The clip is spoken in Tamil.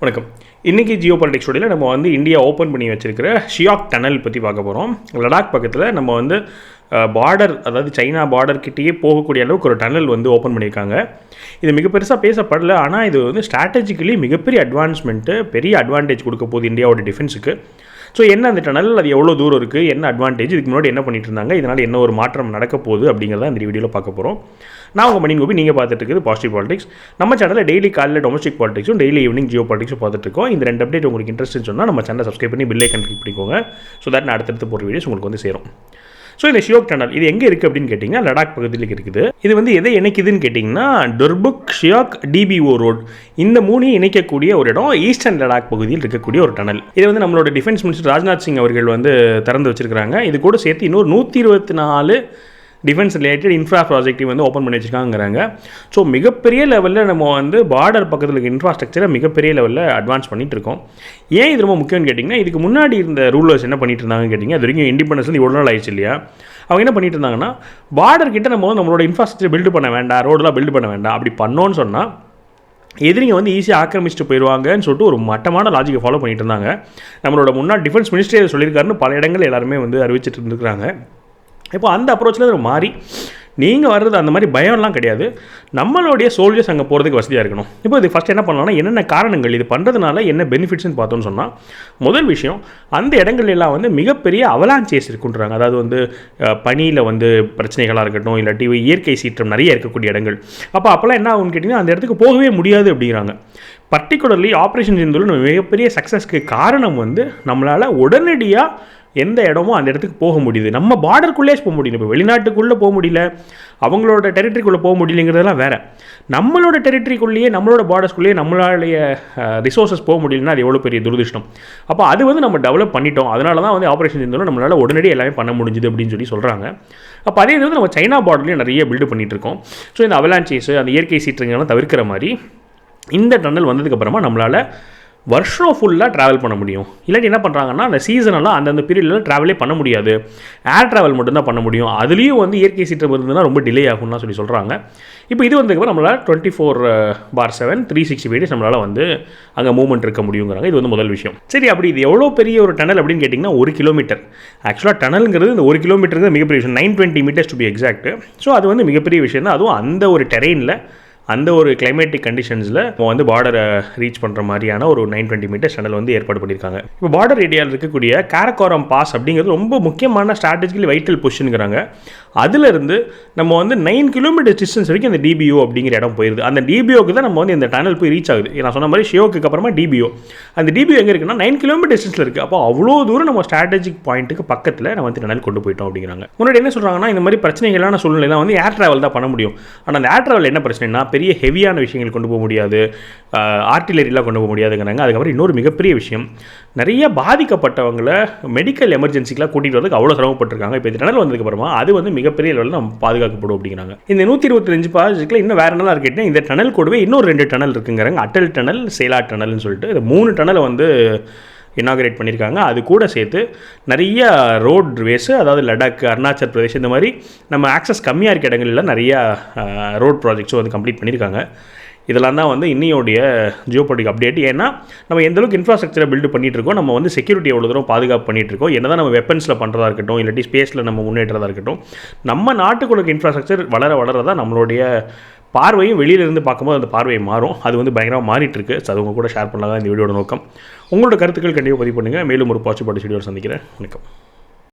வணக்கம். இன்றைக்கி ஜியோ பாலிட்டிக்ஸ் நம்ம வந்து இந்தியா ஓப்பன் பண்ணி வச்சிருக்கிற ஷியாக் டனல் பற்றி பார்க்க போகிறோம் லடாக் பக்கத்தில் நம்ம வந்து பார்டர் அதாவது சைனா பார்டர் கிட்டேயே போகக்கூடிய அளவுக்கு ஒரு டனல் வந்து ஓப்பன் பண்ணியிருக்காங்க. இது மிக பெருசாக பேசப்படல. ஆனால் இது வந்து ஸ்ட்ராட்டஜிக்கலி மிகப்பெரிய அட்வான்ஸ்மெண்ட்டு பெரிய அட்வான்டேஜ் கொடுக்க போகுது இந்தியாவோட டிஃபென்ஸுக்கு ஸோ என்ன அந்த டனல் அது எவ்வளோ தூரம் இருக்குது என்ன அட்வான்டேஜ் இதுக்கு முன்னாடி என்ன பண்ணிட்டு இருந்தாங்க? இதனால் என்ன ஒரு மாற்றம் நடக்க போகுது அப்படிங்கிறத இந்த வீடியோவில் பார்க்க போகிறோம் நான் உங்கள் மணி கோபி. நீங்கள் பார்த்துட்டு இருக்குது பாசிட்டிவ் பாலிடிக்ஸ் நம்ம சேனலில் டெய்லி காலையில் டொமஸ்டிக் பாலிடிக்ஸும் டெய்லி ஈவினிங் ஜியோ பாலிடிக்ஸும் பார்த்துட்டு இருக்கோம். இந்த ரெண்டு அப்டேட் உங்களுக்கு இன்ட்ரெஸ்ட்னு சொன்னால் நம்ம சேனலை சப்ஸ்கிரைப் பண்ணி பில்லை கன்ஃபிக் பண்ணிக்கோங்க. ஸோ தட் நான் அடுத்தடுத்து போகிற வீடியோஸ் உங்களுக்கு வந்து சேரும். ஸோ இந்த ஷியோக் டனல் இது எங்கே இருக்குது அப்படின்னு கேட்டிங்கன்னா லடாக் பகுதியில் இருக்குது. இது வந்து எதை இணைக்குதுன்னு கேட்டிங்கன்னா டொர்புக் ஷியாக் டிபிஓ ரோட் இந்த மூணையும் இணைக்கக்கூடிய ஒரு இடம் ஈஸ்டர்ன் லடாக் பகுதியில் இருக்கக்கூடிய ஒரு டனல் இது வந்து நம்மளோட டிஃபென்ஸ் மினிஸ்டர் ராஜ்நாத் சிங் அவர்கள் வந்து திறந்து வச்சிருக்கிறாங்க. இது கூட சேர்த்து இன்னொரு நூற்றி இருபத்தி நாலு டிஃபென்ஸ் ரிலேட்டட் இன்ஃப்ரா ப்ராஜெக்டையும் வந்து ஓப்பன் பண்ணி வச்சிருக்காங்கிறாங்க ஸோ மிகப்பெரிய லெவலில் நம்ம வந்து பார்டர் பக்கத்தில் இருக்க இன்ஃப்ராஸ்ட்ரக்சரை மிகப்பெரிய லெவலில் அட்வான்ஸ் பண்ணிகிட்டு இருக்கோம். ஏன் இது ரொம்ப முக்கியம்னு கேட்டிங்கன்னா இதுக்கு முன்னாடி இருந்த ரூலர்ஸ் என்ன பண்ணிட்டு இருந்தாங்கன்னு கேட்டிங்க அது வரைக்கும் இண்டிபெண்டன்ஸ் வந்து இவ்வளோ நாள் ஆயிடுச்சு இல்லையா? அவங்க என்ன பண்ணிட்டு இருந்தாங்கன்னா பார்டர் கிட்ட நம்ம வந்து நம்மளோட இன்ஃப்ராஸ்ட்ரக்சர் பில்டு பண்ண வேண்டாம் ரோடெலாம் பில்டு பண்ண வேண்டாம் அப்படி பண்ணோன்னு சொன்னால் எதிரிங்க வந்து ஈஸியாக ஆக்கிரமிச்சுட்டு போயிடுவாங்கன்னு சொல்லிட்டு ஒரு மட்டமான லாஜிக்கை ஃபாலோ பண்ணிட்டு இருந்தாங்க. நம்மளோட முன்னாள் டிஃபென்ஸ் மினிஸ்ட்ரி சொல்லியிருக்காருன்னு பல இடங்கள் எல்லாருமே வந்து அறிவிச்சிட்டு இருந்துருக்காங்க இப்போ அந்த அப்ரோச்சில் ஒரு மாறி நீங்கள் வர்றது அந்த மாதிரி பயம்லாம் கிடையாது. நம்மளுடைய சோல்ஜர்ஸ் அங்கே போகிறதுக்கு வசதியாக இருக்கணும். இப்போ இது ஃபஸ்ட் என்ன பண்ணலாம்னா என்னென்ன காரணங்கள் இது பண்ணுறதுனால என்ன பெனிஃபிட்ஸ்னு பார்த்தோம்னு சொன்னால் முதல் விஷயம் அந்த இடங்கள் எல்லாம் வந்து மிகப்பெரிய அவலாஞ்சேஸ் இருக்குன்றாங்க. அதாவது வந்து பனியில் வந்து பிரச்சனைகளாக இருக்கட்டும் இல்லாட்டி இயற்கை சீற்றம் நிறைய இருக்கக்கூடிய இடங்கள். அப்போ அப்போல்லாம் என்ன ஆகும்னு கேட்டிங்கன்னா அந்த இடத்துக்கு போகவே முடியாது அப்படிங்கிறாங்க. பர்டிகுலர்லி ஆப்ரேஷன் சிந்தூரில் மிகப்பெரிய சக்ஸஸ்க்கு காரணம் வந்து நம்மளால் உடனடியாக எந்த இடமோ அந்த இடத்துக்கு போக முடியுது. நம்ம பார்டருக்குள்ளே போக முடியும் இப்போ வெளிநாட்டுக்குள்ளே போக முடியல. அவங்களோட டெரிட்டரிக்குள்ளே போக முடியலங்கிறதெல்லாம் வேறு. நம்மளோட டெரிட்டரிக்குள்ளேயே நம்மளோட பார்டர்ஸ்குள்ளேயே நம்மளுடைய ரிசோர்ஸஸ் போக முடியலன்னா அது எவ்வளோ பெரிய துரதிருஷ்டம். அப்போ அது வந்து நம்ம டெவலப் பண்ணிட்டோம். அதனால தான் வந்து ஆப்ரேஷன் இருந்தாலும் நம்மளால் உடனடி எல்லாமே பண்ண முடிஞ்சுது அப்படின்னு சொல்லி சொல்கிறாங்க அப்போ அதே இது வந்து நம்ம சைனா பார்டர்லேயும் நிறைய பில்டு பண்ணிகிட்டு இருக்கோம். ஸோ இந்த அவலான்சேஸ் அந்த இயற்கை சீற்றங்கள்லாம் தவிர்க்கிற மாதிரி இந்த டன்னல் வந்ததுக்கப்புறமா நம்மளால் வருஷம் ஃபுல்லாக ட்ராவல் பண்ண முடியும். இல்லாட்டி என்ன பண்ணுறாங்கன்னா அந்த சீசனெல்லாம் அந்தந்த பீரியடில் ட்ராவலே பண்ண முடியாது. ஏர் ட்ராவல் மட்டும்தான் பண்ண முடியும். அதுலேயும் வந்து இயற்கை சீற்றம் இருந்ததுன்னா ரொம்ப டிலே ஆகும்லாம் சொல்லி சொல்கிறாங்க இப்போ இது வந்ததுக்கப்புறம் நம்மளால் twenty four by seven three sixty five days நம்மளால் வந்து அங்கே மூவ்மெண்ட் இருக்க முடியுங்கிறாங்க. இது வந்து முதல் விஷயம். சரி அப்படி இது எவ்வளோ பெரிய ஒரு டனல் அப்படின்னு கேட்டிங்கன்னா ஒரு கிலோமீட்டர் ஆக்சுவலாக டனலுங்கிறது இந்த ஒரு கிலோமீட்டருக்கு மிகப்பெரிய விஷயம். Nine twenty metres to be exact so அது வந்து மிகப்பெரிய விஷயம் தான் அதுவும் அந்த ஒரு டெரெயினில் அந்த ஒரு கிளைமேட்டிக் கண்டிஷன்ஸில் நம்ம வந்து பார்டரை ரீச் பண்ணுற மாதிரியான ஒரு நைன் டுவெண்ட்டி மீட்டர் சேனல் வந்து ஏற்பாடு பண்ணியிருக்காங்க. இப்போ பார்டர் ஏரியாவில் இருக்கக்கூடிய காரக்கோரம் பாஸ் அப்படிங்கிறது ரொம்ப முக்கியமான ஸ்ட்ராட்டஜிக்கலி வைட்டல் பொசிஷனுங்கிறாங்க அதிலிருந்து நம்ம வந்து நைன் கிலோமீட்டர் டிஸ்டன்ஸ் வரைக்கும் அந்த டிபிஓ அப்படிங்கிற இடம் போயிருது. அந்த டிபிஓக்கு தான் நம்ம வந்து இந்த டனல் போய் ரீச் ஆகுது. நான் சொன்ன மாதிரி ஷியோக்கு அப்புறமா டிபிஓ அந்த டிபிஓ எங்கே இருக்குன்னா நைன் கிலோமீட்டர் டிஸ்டன்ஸில் இருக்குது அப்போ அவ்வளோ தூரம் நம்ம ஸ்ட்ராட்டஜிக் பாயிண்ட்டுக்கு பக்கத்தில் நம்ம வந்து டனல் கொண்டு போயிட்டோம் அப்படிங்கிறாங்க. முன்னாடி என்ன சொல்கிறாங்கன்னா இந்த மாதிரி பிரச்சனைகளான சூழ்நிலை தான் வந்து ஏர் ட்ராவல் தான் பண்ண முடியும். ஆனால் அந்த ஏர் ட்ராவல் என்ன பிரச்சனைனா பெரிய ஹெவியான விஷயங்கள் கொண்டு போக முடியாது. ஆர்டிலரிலாம் கொண்டு போக முடியாதுங்கிறாங்க. அதுக்கப்புறம் இன்னொரு மிகப்பெரிய விஷயம். நிறைய பாதிக்கப்பட்டவங்களை மெடிக்கல் எமர்ஜென்சிக்கெலாம் கூட்டிகிட்டு வரதுக்கு அவ்வளோ சிரமப்பட்டிருக்காங்க. இப்போ இந்த டனல் வந்ததுக்கப்புறமா அது வந்து மிகப்பெரிய லெவலில் நம்ம பாதுகாக்கப்படும் அப்படிங்கிறாங்க. இந்த நூற்றி இருபத்தஞ்சு ப்ராஜெக்ட்டில் இன்னும் வேறு நல்லா இருக்குன்னா இந்த டனல் கூடவே இன்னொரு ரெண்டு டனல் இருக்குங்கிறாங்க. அட்டல் டனல் சேலா டனல்னு சொல்லிட்டு இந்த மூணு டனலை வந்து இனாகிரேட் பண்ணியிருக்காங்க. அது கூட சேர்த்து நிறைய ரோட் வேஸு அதாவது லடாக் அருணாச்சல் பிரதேஷ் இந்த மாதிரி நம்ம ஆக்சஸ் கம்மியாக இருக்க இடங்களில் நிறையா ரோட் ப்ராஜெக்ட்ஸும் வந்து கம்ப்ளீட் பண்ணியிருக்காங்க. இதெல்லாம் தான் வந்து இன்னையோடைய ஜியோபொலிட்டிக் அப்டேட் ஏன்னா நம்ம எந்தளவுக்கு இன்ஃப்ராஸ்ட்ரக்சரை பில்டு பண்ணிகிட்டு இருக்கோம் நம்ம வந்து செக்யூரிட்டி எவ்வளோ தூரம் பாதுகாப்பு பண்ணிட்டு இருக்கோம் என்ன தான் நம்ம வெப்பன்ஸில் பண்ணுறதா இருக்கட்டும் இல்லாட்டி ஸ்பேஸில் நம்ம முன்னேற்றதாக இருக்கட்டும் நம்ம நாட்டுக்குள்ள இன்ஃப்ராஸ்ட்ரக்சர் வளர வளர தான் நம்மளுடைய பார்வையும் வெளியிலிருந்து பார்க்கும்போது அந்த பார்வையை மாறும். அது வந்து பயங்கரமாக மாறிட்டு இருக்கு ஸோ அது உங்கள் கூட ஷேர் பண்ணலாம் இந்த வீடியோட நோக்கம். உங்களோட கருத்துக்கள் கண்டிப்பாக பதிவு பண்ணுங்கள் மேலும் ஒரு பாசிட்டிவ் வீடியோ சந்திக்கிறேன். வணக்கம்.